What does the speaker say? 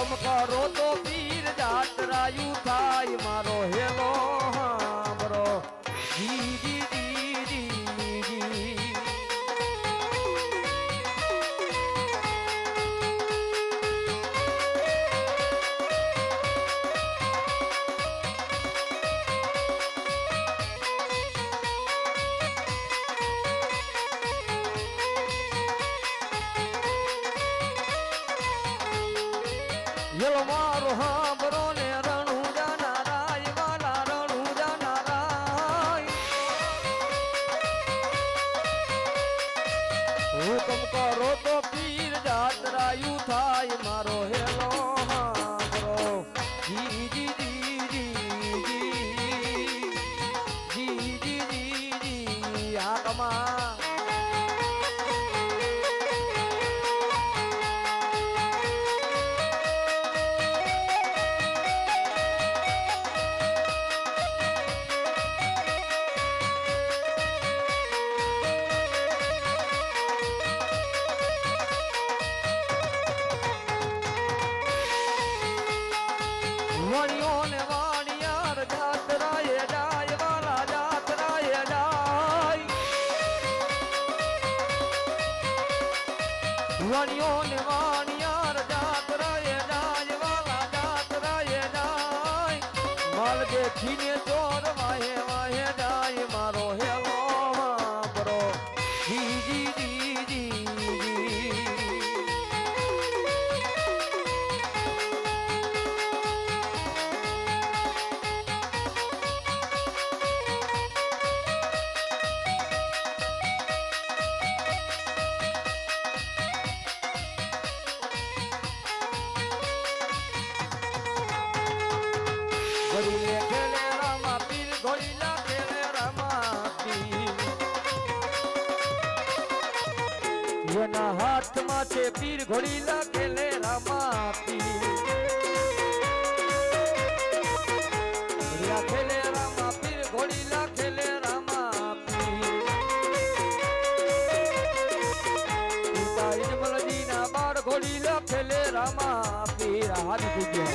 હુકમ કરો તો પીર જાતરાયું થાય. યલવારો હાબરો ને રણુજા નારાય, વાલા રણુજા નારાય. હુકમ કરો તો પીર જાતરાયુ થાય મારો હેલો હાબરો જીજી જીજી જીજી વણિયો ને વાણિયાર જાતરાએ જાય વાલા જાતરાએ જાય વણિયો ને વાણિયાર જાતરાએ જાય વાલા જાતરાએ એના હાથમાં છે પીર ઘોડીલા ખેલે રામા પીર ઘોડીલા ખેલે રામા પીર ઘોડીલા ખેલે રામા પીર પિતા ઇજમલજીના બાળ ઘોડીલા ખેલે રામા પીર હાથ દીધો